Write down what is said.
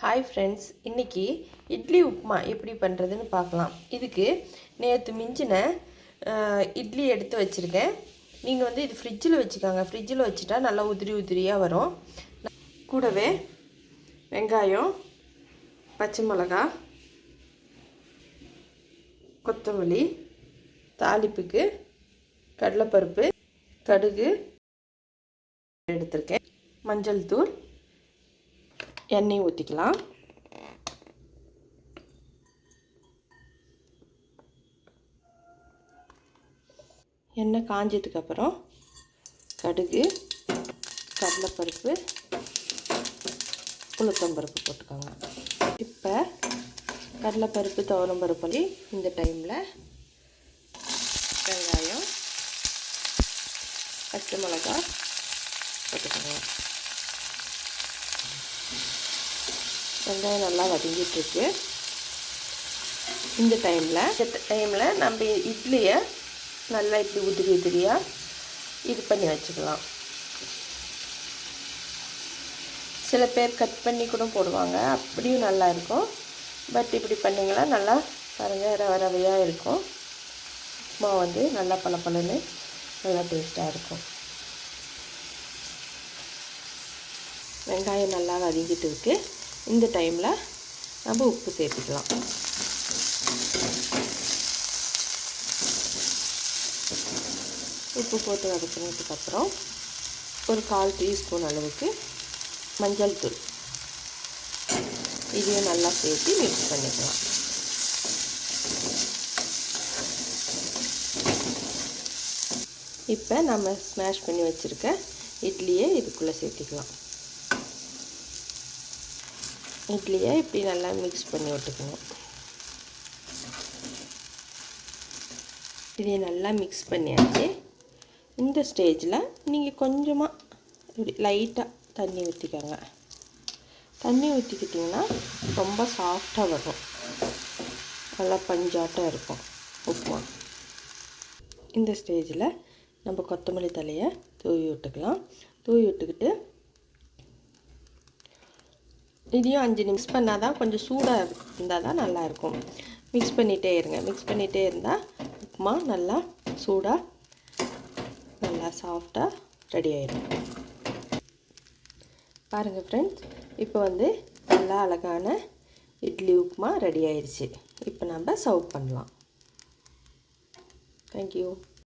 Hi friends இன்றைக்கி இட்லி உப்புமா எப்படி பண்ணுறதுன்னு பார்க்கலாம். இதுக்கு நேற்று மிஞ்சின இட்லி எடுத்து வச்சுருக்கேன். நீங்கள் வந்து இது ஃப்ரிட்ஜில் வச்சுக்கோங்க. ஃப்ரிட்ஜில் வச்சுட்டா நல்லா உதிரி உதிரியாக வரும். கூடவே வெங்காயம் பச்சை மிளகா கொத்தமல்லி தாளிப்புக்கு கடலைப்பருப்பு கடுகு எடுத்திருக்கேன். மஞ்சள் தூள் எண்ணெய் ஊற்றிக்கலாம் எண்ணெய் காஞ்சதுக்கப்புறம் கடுகு கடலைப்பருப்பு உளுத்தம்பருப்பு போட்டுக்கோங்க. இப்போ கடலைப்பருப்பு துவரம்பருப்பு இந்த டைமில் வெங்காயம் பச்சை மிளகா போட்டுக்கோங்க. வெங்காயம் நல்லா வதங்கிட்டுருக்கு. இந்த டைமில் இந்த டைமில் நம்ம இட்லியை நல்லா இப்படி உதிரி உதிரியாக இது பண்ணி வச்சுக்கலாம். சில பேர் கட் பண்ணி கூட போடுவாங்க. அப்படியும் நல்லா இருக்கும். பட் இப்படி பண்ணிங்கன்னா நல்லா பாருங்கள் ரவ ரவையாக இருக்கும். உப்புமா வந்து நல்லா பளபளன்னு நல்லா டேஸ்ட்டாக இருக்கும். வெங்காயம் நல்லா வதங்கிட்டு இருக்குது இந்த டைமில் நம்ம உப்பு சேர்த்துக்கலாம். உப்பு போட்டு வதக்கினதுக்கப்புறம் ஒரு கால் டீஸ்பூன் அளவுக்கு மஞ்சள் தூள். இதையும் நல்லா சேர்த்து மிக்ஸ் பண்ணிக்கலாம். இப்போ நம்ம ஸ்மாஷ் பண்ணி வச்சுருக்க இட்லியை இதுக்குள்ளே சேர்த்திக்கலாம். இட்லியை இப்படி நல்லா மிக்ஸ் பண்ணி விட்டுக்கணும். இதை நல்லா மிக்ஸ் பண்ணியாச்சு. இந்த ஸ்டேஜில் நீங்கள் கொஞ்சமாக இப்படி லைட்டாக தண்ணி ஊற்றிக்கோங்க தண்ணி ஊற்றிக்கிட்டிங்கன்னா ரொம்ப சாஃப்டாக வரும். நல்லா பஞ்சாட்டம் இருக்கும் உப்புமா. இந்த ஸ்டேஜில் நம்ம கொத்தமல்லி தலையை தூவி விட்டுக்கலாம். தூவி விட்டுக்கிட்டு இதையும் அஞ்சு நிமிஷம் பண்ணால் தான் கொஞ்சம் சூடாக இருந்தால் தான் நல்லாயிருக்கும். மிக்ஸ் பண்ணிகிட்டே இருங்க. மிக்ஸ் பண்ணிகிட்டே இருந்தால் உப்புமா நல்லா சூடாக நல்லா சாஃப்டாக ரெடி ஆயிடும். பாருங்கள் ஃப்ரெண்ட்ஸ் இப்போ வந்து நல்லா அழகான இட்லி உப்புமா ரெடி ஆயிடுச்சு இப்போ நம்ம சர்வ் பண்ணலாம். தேங்க்யூ